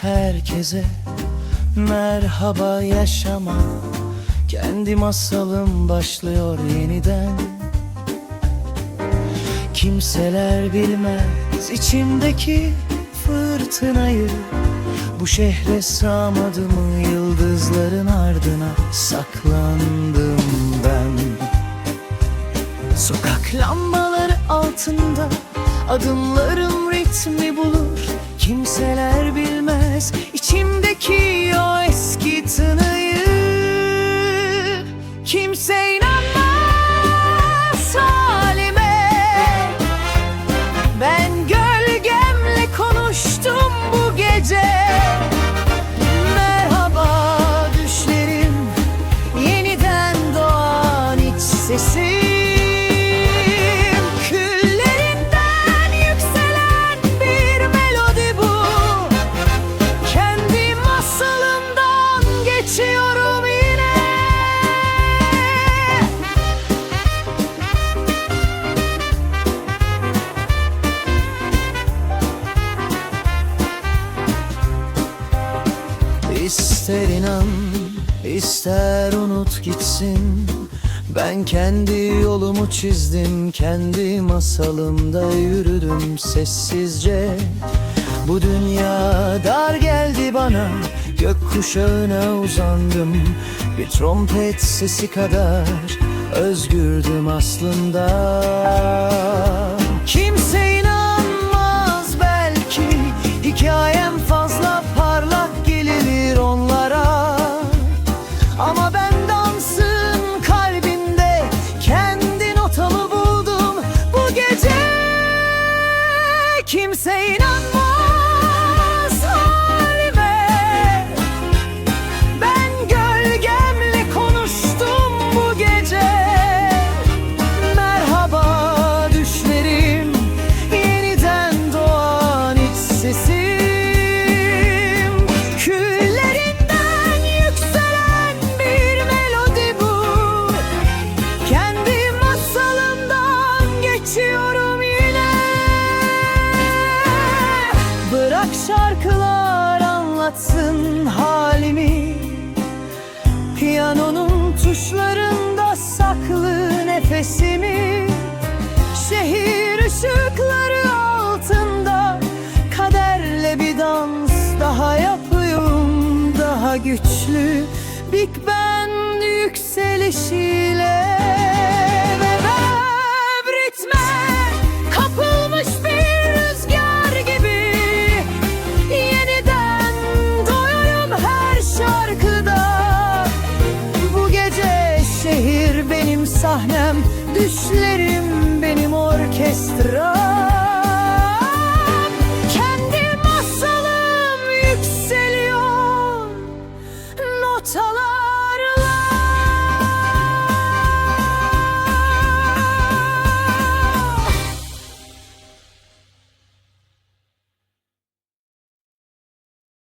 herkese merhaba yaşama. Kendi masalım başlıyor yeniden. Kimseler bilmez içimdeki fırtınayı. Bu şehre sığamadım yıldızların ardına? Saklandım ben. Sokak lambaları altında adımlarım ritmi bulur. Kimseler bilmez içimdeki o eski tınıyı. Kimse inanmaz halime. Ben gölgemle konuştum bu gece. Merhaba düşlerim Yeniden doğan iç sesim İster inan, ister unut gitsin. Ben kendi yolumu çizdim, kendi masalımda yürüdüm sessizce. Bu dünya dar geldi bana, gökkuşağına uzandım. Bir trompet sesi kadar özgürdüm aslında Bırak şarkılar anlatsın halimi. Piyanonun tuşlarında saklı nefesimi. Şehir ışıkları altında Kaderle bir dans daha yapıyorum. Daha güçlü Big Band yükselişiyle sahne